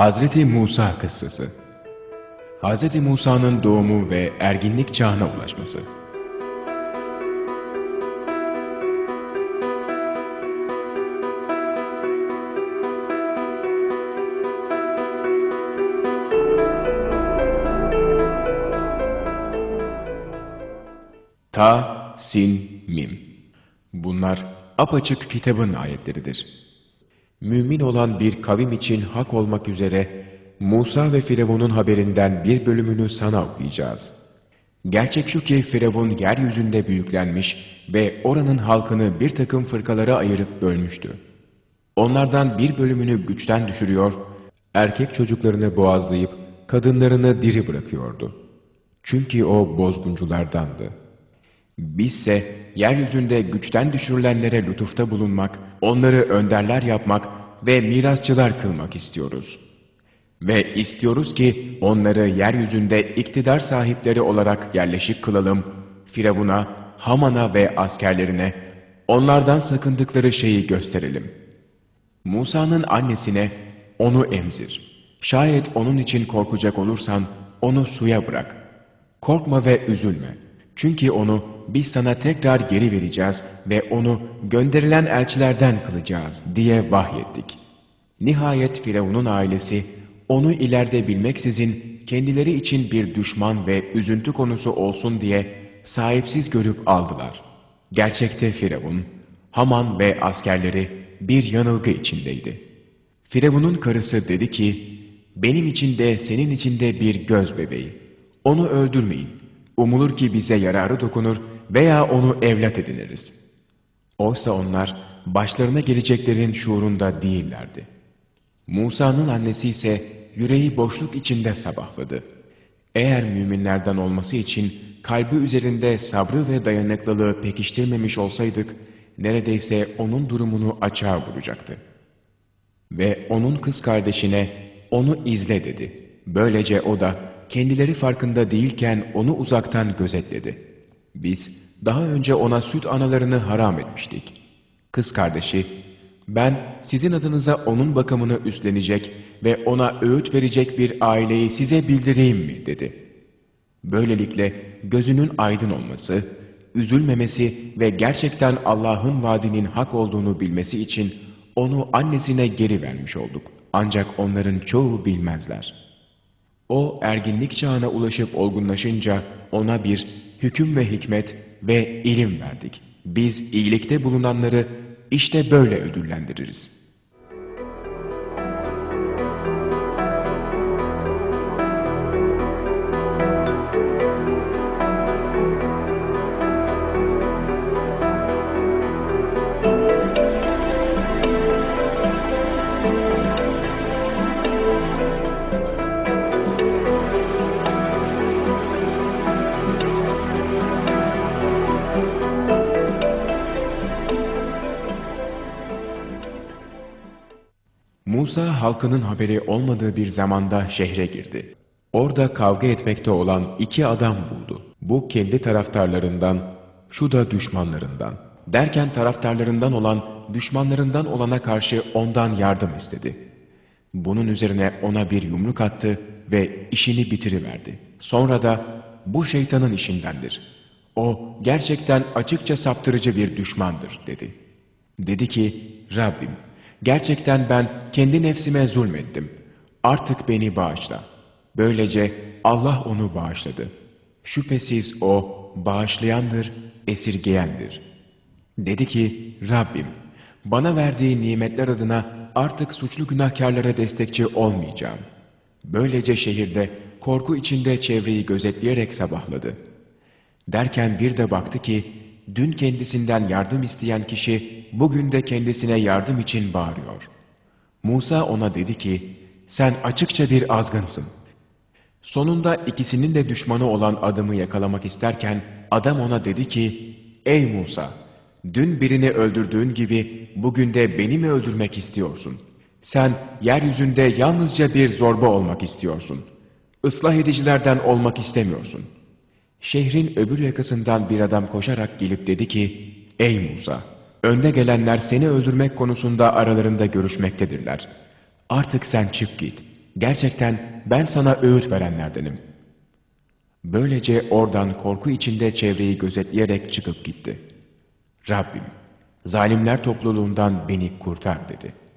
Hazreti Musa kıssası. Hazreti Musa'nın doğumu ve erginlik çağına ulaşması. Ta, Sin, Mim. Bunlar apaçık kitabın ayetleridir. Mümin olan bir kavim için hak olmak üzere Musa ve Firavun'un haberinden bir bölümünü sana okuyacağız. Gerçek şu ki Firavun yeryüzünde büyüklenmiş ve oranın halkını bir takım fırkalara ayırıp bölmüştü. Onlardan bir bölümünü güçten düşürüyor, erkek çocuklarını boğazlayıp kadınlarını diri bırakıyordu. Çünkü o bozgunculardandı. Bizse yeryüzünde güçten düşürülenlere lütufta bulunmak, onları önderler yapmak ve mirasçılar kılmak istiyoruz. Ve istiyoruz ki onları yeryüzünde iktidar sahipleri olarak yerleşik kılalım, Firavun'a, Haman'a ve askerlerine onlardan sakındıkları şeyi gösterelim. Musa'nın annesine onu emzir. Şayet onun için korkacak olursan onu suya bırak. Korkma ve üzülme. Çünkü onu biz sana tekrar geri vereceğiz ve onu gönderilen elçilerden kılacağız diye vahyettik. Nihayet Firavun'un ailesi onu ileride bilmeksizin kendileri için bir düşman ve üzüntü konusu olsun diye sahipsiz görüp aldılar. Gerçekte Firavun, Haman ve askerleri bir yanılgı içindeydi. Firavun'un karısı dedi ki, benim için de senin için de bir göz bebeği. Onu öldürmeyin. Umulur ki bize yararı dokunur veya onu evlat ediniriz. Oysa onlar başlarına geleceklerin şuurunda değillerdi. Musa'nın annesi ise yüreği boşluk içinde sabahladı. Eğer müminlerden olması için kalbi üzerinde sabrı ve dayanıklılığı pekiştirmemiş olsaydık, neredeyse onun durumunu açığa vuracaktı. Ve onun kız kardeşine, onu izle dedi. Böylece o da kendileri farkında değilken onu uzaktan gözetledi. Biz daha önce ona süt analarını haram etmiştik. Kız kardeşi, ben sizin adınıza onun bakımını üstlenecek ve ona öğüt verecek bir aileyi size bildireyim mi dedi. Böylelikle gözünün aydın olması, üzülmemesi ve gerçekten Allah'ın vaadinin hak olduğunu bilmesi için onu annesine geri vermiş olduk. Ancak onların çoğu bilmezler. O erginlik çağına ulaşıp olgunlaşınca ona bir hüküm ve hikmet ve ilim verdik. Biz iyilikte bulunanları işte böyle ödüllendiririz. Musa halkının haberi olmadığı bir zamanda şehre girdi. Orada kavga etmekte olan iki adam buldu. Bu kendi taraftarlarından, şu da düşmanlarından. Derken taraftarlarından olan, düşmanlarından olana karşı ondan yardım istedi. Bunun üzerine ona bir yumruk attı ve işini bitiriverdi. Sonra da bu şeytanın işindendir. O gerçekten açıkça saptırıcı bir düşmandır dedi. Dedi ki Rabbim Gerçekten ben kendi nefsime zulmettim. Artık beni bağışla. Böylece Allah onu bağışladı. Şüphesiz o bağışlayandır, esirgeyendir. Dedi ki, Rabbim, bana verdiği nimetler adına artık suçlu günahkarlara destekçi olmayacağım. Böylece şehirde korku içinde çevreyi gözetleyerek sabahladı. Derken bir de baktı ki, dün kendisinden yardım isteyen kişi bugün de kendisine yardım için bağırıyor. Musa ona dedi ki, sen açıkça bir azgınsın. Sonunda ikisinin de düşmanı olan adamı yakalamak isterken adam ona dedi ki, ey Musa, dün birini öldürdüğün gibi bugün de beni mi öldürmek istiyorsun? Sen yeryüzünde yalnızca bir zorba olmak istiyorsun. Islah edicilerden olmak istemiyorsun.'' Şehrin öbür yakasından bir adam koşarak gelip dedi ki, ''Ey Musa, önde gelenler seni öldürmek konusunda aralarında görüşmektedirler. Artık sen çık git. Gerçekten ben sana öğüt verenlerdenim.'' Böylece oradan korku içinde çevreyi gözetleyerek çıkıp gitti. Rabbim, zalimler topluluğundan beni kurtar dedi.''